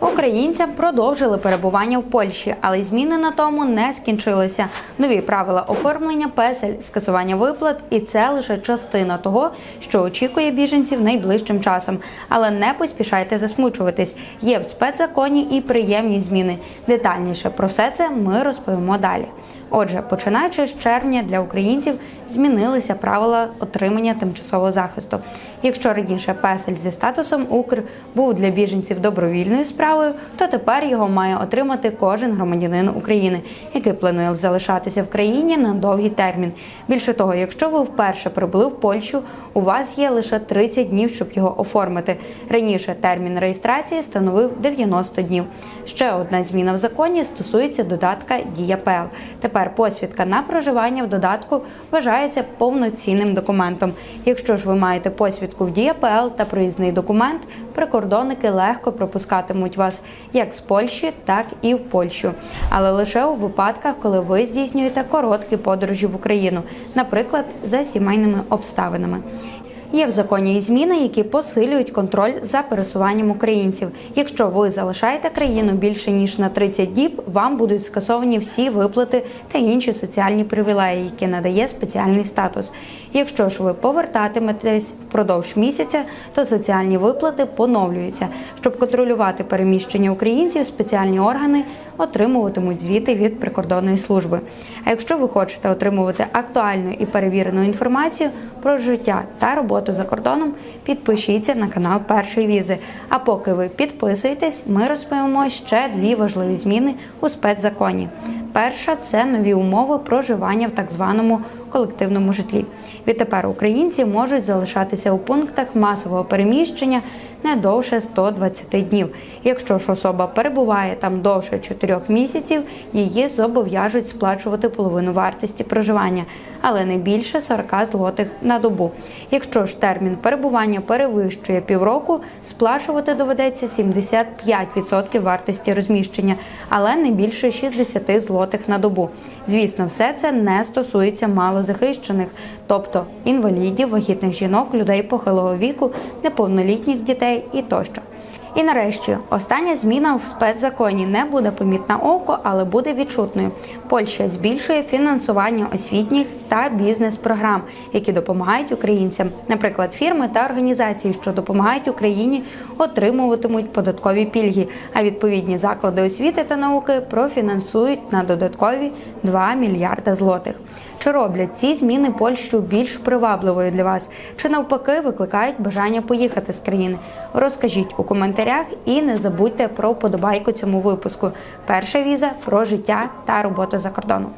Українцям продовжили перебування в Польщі, але зміни на тому не скінчилися. Нові правила оформлення песель, скасування виплат, і це лише частина того, що очікує біженців найближчим часом. Але не поспішайте засмучуватись. Є в спецзаконі і приємні зміни. Детальніше про все це ми розповімо далі. Отже, починаючи з червня для українців змінилися правила отримання тимчасового захисту. Якщо раніше песель зі статусом Укр був для біженців добровільною справою, то тепер його має отримати кожен громадянин України, який планує залишатися в країні на довгий термін. Більше того, якщо ви вперше прибули в Польщу, у вас є лише 30 днів, щоб його оформити. Раніше термін реєстрації становив 90 днів. Ще одна зміна в законі стосується додатка Дія ПЛ. Тепер посвідка на проживання в додатку вважається повноцінним документом. Якщо ж ви маєте посвідку в ДіяПЛ та проїзний документ, прикордонники легко пропускатимуть вас як з Польщі, так і в Польщу, але лише у випадках, коли ви здійснюєте короткі подорожі в Україну, наприклад, за сімейними обставинами. Є в законі і зміни, які посилюють контроль за пересуванням українців. Якщо ви залишаєте країну більше ніж на 30 діб, вам будуть скасовані всі виплати та інші соціальні привілеї, які надає спеціальний статус. Якщо ж ви повертатиметесь впродовж місяця, то соціальні виплати поновлюються. Щоб контролювати переміщення українців, спеціальні органи отримуватимуть звіти від прикордонної служби. А якщо ви хочете отримувати актуальну і перевірену інформацію про життя та роботу за кордоном, підпишіться на канал першої візи. А поки ви підписуєтесь, ми розповімо ще дві важливі зміни у спецзаконі. Перша це нові умови проживання в так званому колективному житлі. Відтепер українці можуть залишатися у пунктах масового переміщення не довше 120 днів. Якщо ж особа перебуває там довше 4 місяців, її зобов'яжуть сплачувати половину вартості проживання, але не більше 40 злотих на добу. Якщо ж термін перебування перевищує півроку, сплачувати доведеться 75% вартості розміщення, але не більше 60 злотих на добу. Звісно, все це не стосується малозахищених, тобто інвалідів, вагітних жінок, людей похилого віку, неповнолітніх дітей і тощо. І нарешті остання зміна в спецзаконі не буде помітна око, але буде відчутною. Польща збільшує фінансування освітніх та бізнес-програм, які допомагають українцям. Наприклад, фірми та організації, що допомагають Україні, отримуватимуть податкові пільги. А відповідні заклади освіти та науки профінансують на додаткові 2 мільярда злотих. Чи роблять ці зміни Польщу більш привабливою для вас? Чи навпаки викликають бажання поїхати з країни? Розкажіть у коментарях і не забудьте про вподобайку цьому випуску. Перша віза про життя та роботу за кордоном.